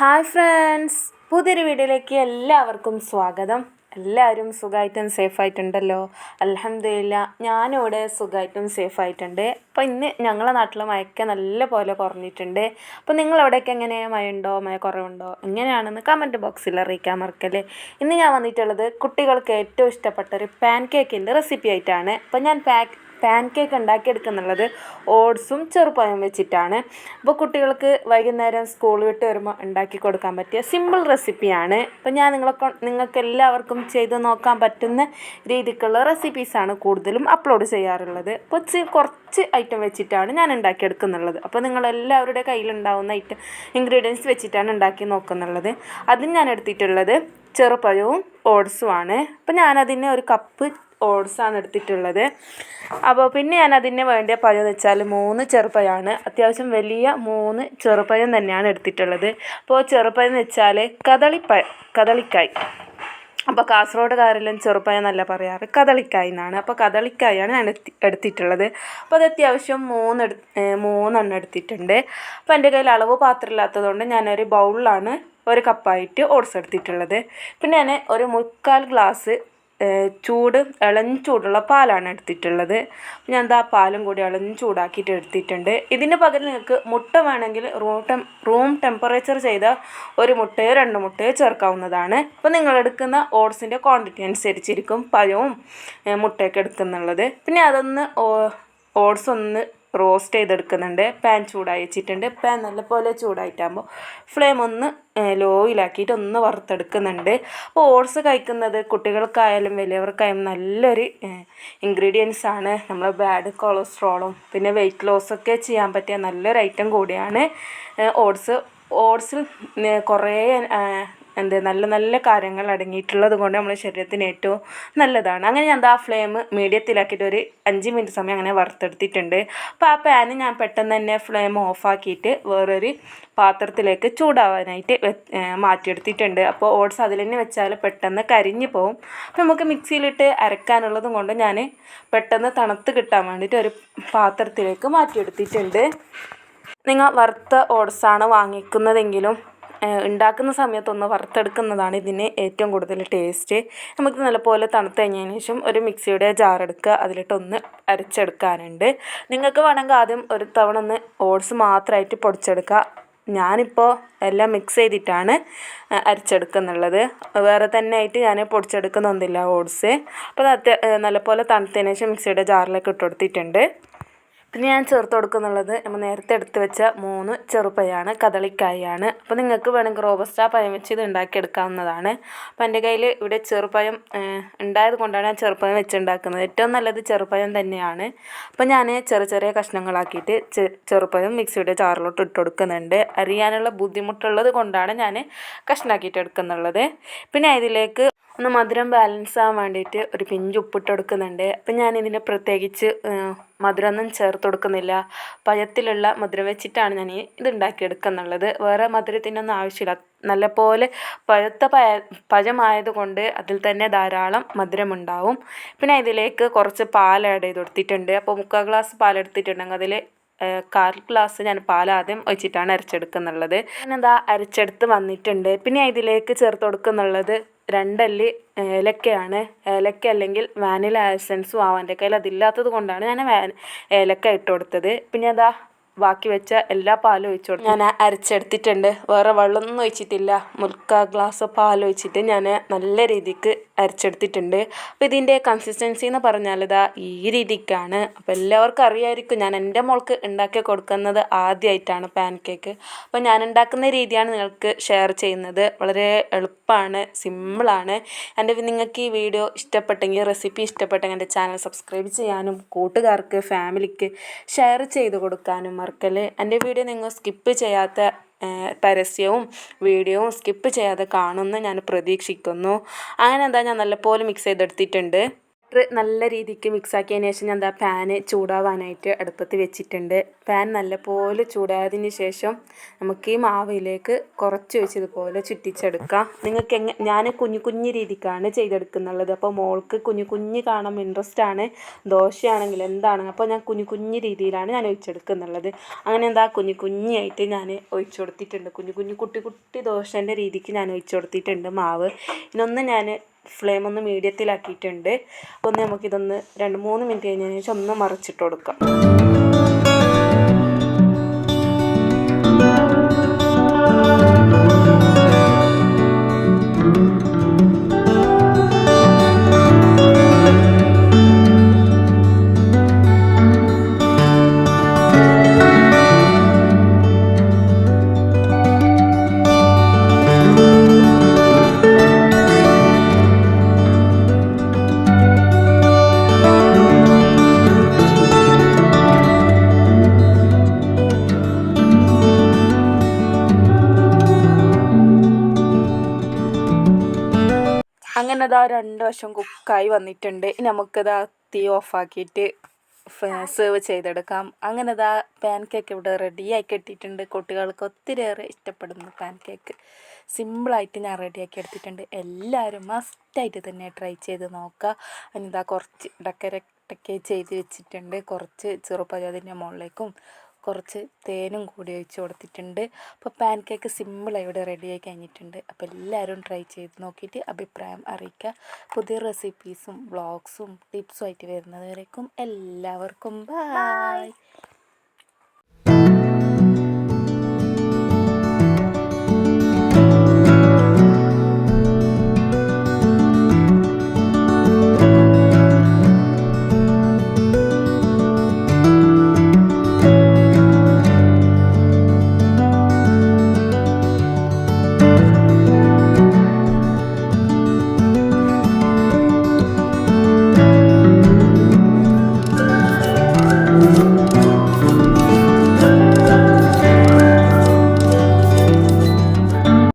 Hi friends പുതിയൊരു വീഡിയോയിലേക്ക് എല്ലാവർക്കും സ്വാഗതം. എല്ലാവരും സുഖമായിട്ടും സേഫായിട്ടുണ്ടല്ലോ? അലഹമില്ല ഞാനിവിടെ സുഖമായിട്ടും സേഫായിട്ടുണ്ട്. അപ്പോൾ ഇന്ന് ഞങ്ങളെ നാട്ടിൽ മഴയ്ക്ക് നല്ല പോലെ കുറഞ്ഞിട്ടുണ്ട്. അപ്പോൾ നിങ്ങളവിടെയൊക്കെ എങ്ങനെ? മഴയുണ്ടോ? മഴ കുറവുണ്ടോ? എങ്ങനെയാണെന്ന് കമന്റ് ബോക്സിൽ അറിയിക്കാൻ മറക്കല്ലേ. ഇന്ന് ഞാൻ വന്നിട്ടുള്ളത് കുട്ടികൾക്ക് ഏറ്റവും ഇഷ്ടപ്പെട്ട ഒരു പാൻ കേക്കിന്റെ റെസിപ്പി ആയിട്ടാണ്. അപ്പോൾ ഞാൻ പാക്ക് പാൻ കേക്ക് ഉണ്ടാക്കിയെടുക്കുന്നുള്ളത് ഓട്സും ചെറുപഴം വെച്ചിട്ടാണ്. അപ്പോൾ കുട്ടികൾക്ക് വൈകുന്നേരം സ്കൂൾ വിട്ട് വരുമ്പോൾ ഉണ്ടാക്കി കൊടുക്കാൻ പറ്റിയ സിമ്പിൾ റെസിപ്പിയാണ്. അപ്പോൾ ഞാൻ നിങ്ങളെ നിങ്ങൾക്ക് എല്ലാവർക്കും ചെയ്ത് നോക്കാൻ പറ്റുന്ന രീതിക്കുള്ള റെസിപ്പീസാണ് കൂടുതലും അപ്ലോഡ് ചെയ്യാറുള്ളത്. അപ്പോൾ കുറച്ച് ഐറ്റം വെച്ചിട്ടാണ് ഞാൻ ഉണ്ടാക്കിയെടുക്കുന്നുള്ളത്. അപ്പോൾ നിങ്ങളെല്ലാവരുടെ കയ്യിലുണ്ടാവുന്ന ഐറ്റം ഇൻഗ്രീഡിയൻസ് വെച്ചിട്ടാണ് ഉണ്ടാക്കി നോക്കുന്നുള്ളത്. അതിന് ഞാൻ എടുത്തിട്ടുള്ളത് ചെറുപഴവും ഓട്സുമാണ് അപ്പോൾ ഞാനതിന് ഒരു കപ്പ് ഓട്സാണ് എടുത്തിട്ടുള്ളത്. അപ്പോൾ പിന്നെ ഞാൻ അതിന് വേണ്ടിയ പഴം എന്ന് വെച്ചാൽ മൂന്ന് ചെറുപഴമാണ് അത്യാവശ്യം വലിയ മൂന്ന് ചെറുപഴം തന്നെയാണ് എടുത്തിട്ടുള്ളത്. അപ്പോൾ ചെറുപഴം എന്ന് വെച്ചാൽ കദളിപ്പഴ കദളിക്കായ്. അപ്പോൾ കാസർഗോഡുകാരെല്ലാം ചെറുപ്പഴം നല്ല പറയാറ്? കദളിക്കായ് എന്നാണ്. അപ്പോൾ കദളിക്കായാണ് ഞാൻ എടുത്തി എടുത്തിട്ടുള്ളത്. അപ്പോൾ അത് അത്യാവശ്യം മൂന്ന് മൂന്നെണ്ണം എടുത്തിട്ടുണ്ട്. അപ്പോൾ എന്റെ കയ്യിൽ അളവ് പാത്രം ഇല്ലാത്തതുകൊണ്ട് ഞാനൊരു ബൗളിലാണ് ഒരു കപ്പായിട്ട് ഓട്സ് എടുത്തിട്ടുള്ളത്. പിന്നെ ഞാൻ ഒരു മുക്കാൽ ഗ്ലാസ് ചൂട് ഇളം ചൂടുള്ള പാലാണ് എടുത്തിട്ടുള്ളത്. ഞാൻ എന്താ പാലും കൂടി ഇളം ചൂടാക്കിയിട്ട് എടുത്തിട്ടുണ്ട്. ഇതിന് പകരം നിങ്ങൾക്ക് മുട്ട വേണമെങ്കിൽ റൂം ടെം റൂം ടെമ്പറേച്ചർ ചെയ്ത ഒരു മുട്ടയോ രണ്ട് മുട്ടയോ ചേർക്കാവുന്നതാണ്. അപ്പോൾ നിങ്ങൾ എടുക്കുന്ന ഓട്സിന്റെ ക്വാണ്ടിറ്റി അനുസരിച്ചിരിക്കും പഴവും മുട്ടയൊക്കെ എടുക്കുന്നുള്ളത്. പിന്നെ അതൊന്ന് ഓട്സ് ഒന്ന് റോസ്റ്റ് ചെയ്തെടുക്കുന്നുണ്ട്. പാൻ ചൂടായി വെച്ചിട്ടുണ്ട് പാൻ നല്ലപോലെ ചൂടായിട്ടാകുമ്പോൾ ഫ്ലെയിം ഒന്ന് ലോയിലാക്കിയിട്ട് ഒന്ന് വറുത്തെടുക്കുന്നുണ്ട്. അപ്പോൾ ഓട്സ് കഴിക്കുന്നത് കുട്ടികൾക്കായാലും വലിയവർക്കായാലും നല്ലൊരു ഇൻഗ്രീഡിയൻസ് ആണ്. നമ്മൾ ബാഡ് കൊളസ്ട്രോളും പിന്നെ വെയിറ്റ് ലോസൊക്കെ ചെയ്യാൻ പറ്റിയ നല്ലൊരു ഐറ്റം കൂടിയാണ് ഓട്സ്. ഓട്സിൽ കുറേ എന്ത് നല്ല നല്ല കാര്യങ്ങൾ അടങ്ങിയിട്ടുള്ളത് കൊണ്ട് നമ്മുടെ ശരീരത്തിന് ഏറ്റവും നല്ലതാണ്. അങ്ങനെ ഞാൻ ആ ഫ്ലെയിം മീഡിയത്തിലാക്കിയിട്ട് ഒരു അഞ്ച് മിനിറ്റ് സമയം അങ്ങനെ വറുത്തെടുത്തിട്ടുണ്ട്. അപ്പോൾ ആ പാന് ഞാൻ പെട്ടെന്ന് തന്നെ ഫ്ലെയിം ഓഫാക്കിയിട്ട് വേറൊരു പാത്രത്തിലേക്ക് ചൂടാവാനായിട്ട് മാറ്റിയെടുത്തിട്ടുണ്ട്. അപ്പോൾ ഓട്സ് അതിൽ തന്നെ വെച്ചാൽ പെട്ടെന്ന് കരിഞ്ഞു പോകും അപ്പോൾ നമുക്ക് മിക്സിയിലിട്ട് അരക്കാനുള്ളതും കൊണ്ട് ഞാൻ പെട്ടെന്ന് തണുത്ത് കിട്ടാൻ വേണ്ടിയിട്ട് ഒരു പാത്രത്തിലേക്ക് മാറ്റിയെടുത്തിട്ടുണ്ട്. നിങ്ങൾ വറുത്ത ഓട്സാണ് വാങ്ങിക്കുന്നതെങ്കിലും ഉണ്ടാക്കുന്ന സമയത്തൊന്ന് വറുത്തെടുക്കുന്നതാണ് ഇതിന് ഏറ്റവും കൂടുതൽ ടേസ്റ്റ്. നമുക്ക് നല്ലപോലെ തണുത്ത് കഴിഞ്ഞതിന് ശേഷം ഒരു മിക്സിയുടെ ജാർ എടുക്കുക. അതിലിട്ടൊന്ന് അരച്ചെടുക്കാനുണ്ട്. നിങ്ങൾക്ക് വേണമെങ്കിൽ ആദ്യം ഒരു തവണ ഒന്ന് ഓട്സ് മാത്രമായിട്ട് പൊടിച്ചെടുക്കുക. ഞാനിപ്പോൾ എല്ലാം മിക്സ് ചെയ്തിട്ടാണ് അരച്ചെടുക്കുന്നുള്ളത്. വേറെ തന്നെ ആയിട്ട് ഞാൻ പൊടിച്ചെടുക്കുന്നൊന്നുമില്ല ഓട്സ്. അപ്പോൾ അത് നല്ലപോലെ തണുത്തതിന് ശേഷം മിക്സിയുടെ ജാറിലേക്ക് ഇട്ട് കൊടുത്തിട്ടുണ്ട്. പിന്നെ ഞാൻ ചേർത്ത് കൊടുക്കുന്നുള്ളത് നമ്മൾ നേരത്തെ എടുത്ത് വെച്ച മൂന്ന് ചെറുപഴമാണ് കദളിക്കായാണ്. അപ്പോൾ നിങ്ങൾക്ക് വേണമെങ്കിൽ റോബസ്റ്റാ പയം വെച്ച് ഇത് ഉണ്ടാക്കിയെടുക്കാവുന്നതാണ്. അപ്പോൾ എന്റെ കയ്യിൽ ഇവിടെ ചെറുപഴം ഏഹ്, ഉണ്ടായത് കൊണ്ടാണ് ഞാൻ ചെറുപഴം വെച്ചുണ്ടാക്കുന്നത്. ഏറ്റവും നല്ലത് ചെറുപഴം തന്നെയാണ്. അപ്പോൾ ഞാൻ ചെറിയ ചെറിയ കഷ്ണങ്ങളാക്കിയിട്ട് ചെറുപഴം മിക്സിയുടെ ചാറിലോട്ട് ഇട്ട് കൊടുക്കുന്നുണ്ട്. അറിയാനുള്ള ബുദ്ധിമുട്ടുള്ളത് കൊണ്ടാണ് ഞാൻ കഷ്ണാക്കിയിട്ട് എടുക്കുന്നുള്ളത്. പിന്നെ ഇതിലേക്ക് ഒന്ന് മധുരം ബാലൻസ് ആവാൻ വേണ്ടിയിട്ട് ഒരു പിഞ്ച് ഉപ്പിട്ട് കൊടുക്കുന്നുണ്ട് അപ്പം ഞാൻ ഇതിന് പ്രത്യേകിച്ച് മധുരം മധുരമൊന്നും ചേർത്ത് കൊടുക്കുന്നില്ല പഴത്തിലുള്ള മധുരം വെച്ചിട്ടാണ് ഞാൻ ഇത് ഉണ്ടാക്കിയെടുക്കുന്നുള്ളത് വേറെ മധുരത്തിനൊന്നും ആവശ്യമില്ല. നല്ലപോലെ പഴുത്ത പയ പഴമായത് കൊണ്ട് അതിൽ തന്നെ ധാരാളം മധുരമുണ്ടാവും. പിന്നെ ഇതിലേക്ക് കുറച്ച് പാൽ ആഡ് ചെയ്ത് കൊടുത്തിട്ടുണ്ട്. അപ്പോൾ മുക്കാൽ ഗ്ലാസ് പാൽ എടുത്തിട്ടുണ്ടെങ്കിൽ അതിൽ കാൽ ഗ്ലാസ് ഞാൻ പാൽ ആദ്യം ഒഴിച്ചിട്ടാണ് അരച്ചെടുക്കുന്നുള്ളത്. ഞാനെന്താ അരച്ചെടുത്ത് വന്നിട്ടുണ്ട്. പിന്നെ ഇതിലേക്ക് ചേർത്ത് കൊടുക്കുന്നുള്ളത് രണ്ടല്ലി ഏലക്കയാണ്. ഏലക്ക അല്ലെങ്കിൽ വാനില എസൻസും ആവാം എന്റെ കയ്യിൽ അതില്ലാത്തത് കൊണ്ടാണ് ഞാൻ വാൻ ഏലക്ക ഇട്ട് കൊടുത്തത്. പിന്നെ അതാ ബാക്കി വെച്ച എല്ലാ പാലും ഒഴിച്ചു കൊടുത്തു. ഞാൻ അരച്ചെടുത്തിട്ടുണ്ട്. വേറെ വെള്ളമൊന്നും ഒഴിച്ചിട്ടില്ല. മുൽക്ക ഗ്ലാസ് പാൽ ഒഴിച്ചിട്ട് ഞാൻ നല്ല രീതിക്ക് അരച്ചെടുത്തിട്ടുണ്ട്. അപ്പോൾ ഇതിന്റെ കൺസിസ്റ്റൻസി എന്ന് പറഞ്ഞാൽ ഇതാ ഈ രീതിക്കാണ്. അപ്പോൾ എല്ലാവർക്കും അറിയായിരിക്കും ഞാൻ എന്റെ മോൾക്ക് ഉണ്ടാക്കി കൊടുക്കുന്നത് ആദ്യമായിട്ടാണ് പാൻ കേക്ക് അപ്പോൾ ഞാൻ ഉണ്ടാക്കുന്ന രീതിയാണ് നിങ്ങൾക്ക് ഷെയർ ചെയ്യുന്നത്. വളരെ എളുപ്പമാണ് സിമ്പിളാണ്. എന്റെ നിങ്ങൾക്ക് ഈ വീഡിയോ ഇഷ്ടപ്പെട്ടെങ്കിൽ റെസിപ്പി ഇഷ്ടപ്പെട്ടെങ്കിൽ എന്റെ ചാനൽ സബ്സ്ക്രൈബ് ചെയ്യാനും കൂട്ടുകാർക്ക് ഫാമിലിക്ക് ഷെയർ ചെയ്ത് കൊടുക്കാനും മറക്കൽ എന്റെ വീഡിയോ നിങ്ങൾ സ്കിപ്പ് ചെയ്യാത്ത പരസ്യവും വീഡിയോവും സ്കിപ്പ് ചെയ്യാതെ കാണുമെന്ന് ഞാൻ പ്രതീക്ഷിക്കുന്നു. അങ്ങനെ എന്താ ഞാൻ നല്ലപോലെ മിക്സ് ചെയ്തെടുത്തിട്ടുണ്ട്. ബാറ്റർ നല്ല രീതിക്ക് മിക്സ് ആക്കിയതിന് ശേഷം ഞാൻ എന്താ പാന് ചൂടാവാനായിട്ട് അടുപ്പത്ത് വെച്ചിട്ടുണ്ട്. പാൻ നല്ലപോലെ ചൂടായതിന് ശേഷം നമുക്ക് ഈ മാവിലേക്ക് കുറച്ച് വെച്ച് ഇതുപോലെ ചുറ്റിച്ചെടുക്കാം. നിങ്ങൾക്ക് എങ്ങനെ ഞാൻ കുഞ്ഞു കുഞ്ഞു രീതിക്കാണ് ചെയ്തെടുക്കുന്നുള്ളത്. അപ്പോൾ മോൾക്ക് കുഞ്ഞു കുഞ്ഞു കാണാൻ ഇൻട്രസ്റ്റ് ആണ് ദോശയാണെങ്കിൽ എന്താണ്? അപ്പോൾ ഞാൻ കുഞ്ഞു കുഞ്ഞു രീതിയിലാണ് ഞാൻ ഒഴിച്ചെടുക്കുന്നുള്ളത്. അങ്ങനെ എന്താ കുഞ്ഞു കുഞ്ഞായിട്ട് ഞാൻ ഒഴിച്ചു കൊടുത്തിട്ടുണ്ട് കുഞ്ഞു കുഞ്ഞു കുട്ടി കുട്ടി ദോശേന്റെ രീതിക്ക് ഞാൻ ഒഴിച്ചു കൊടുത്തിട്ടുണ്ട് മാവ്. ഇതൊന്ന് ഞാൻ ഫ്ലെയിം ഒന്ന് മീഡിയത്തിലാക്കിയിട്ടുണ്ട് അപ്പോൾ ഒന്ന് നമുക്കിതൊന്ന് രണ്ട് മൂന്ന് മിനിറ്റ് കഴിഞ്ഞതിന് ശേഷം ഒന്ന് മറിച്ചിട്ട് കൊടുക്കാം. അങ്ങനെ അതാ രണ്ട് വശം കുക്കായി വന്നിട്ടുണ്ട്. നമുക്കത് തീ ഓഫാക്കിയിട്ട് സെർവ് ചെയ്തെടുക്കാം. അങ്ങനെ അതാ പാൻ കേക്ക് ഇവിടെ ആയി കിട്ടിയിട്ടുണ്ട്. കുട്ടികൾക്ക് ഒത്തിരിയേറെ ഇഷ്ടപ്പെടുന്ന പാൻ കേക്ക് സിമ്പിളായിട്ട് ഞാൻ റെഡിയാക്കി എടുത്തിട്ടുണ്ട്. എല്ലാവരും മസ്റ്റായിട്ട് തന്നെ ട്രൈ ചെയ്ത് നോക്കുക. അതിനിതാ കുറച്ച് ഡക്കരട്ടൊക്കെ ചെയ്ത് വെച്ചിട്ടുണ്ട്. കുറച്ച് ചെറുപ്പജാതിന്റെ മുകളിലേക്കും കുറച്ച് തേനും കൂടി ഒഴിച്ച് കൊടുത്തിട്ടുണ്ട്. അപ്പോൾ പാൻ കേക്ക് സിമ്പിളായി ഇവിടെ റെഡിയായി കഴിഞ്ഞിട്ടുണ്ട്. അപ്പോൾ എല്ലാവരും ട്രൈ ചെയ്ത് നോക്കിയിട്ട് അഭിപ്രായം അറിയിക്കുക. പുതിയ റെസിപ്പീസും വ്ളോഗ്സും ടിപ്സും ആയിട്ട് വരുന്നത് വരേക്കും എല്ലാവർക്കും ബായ്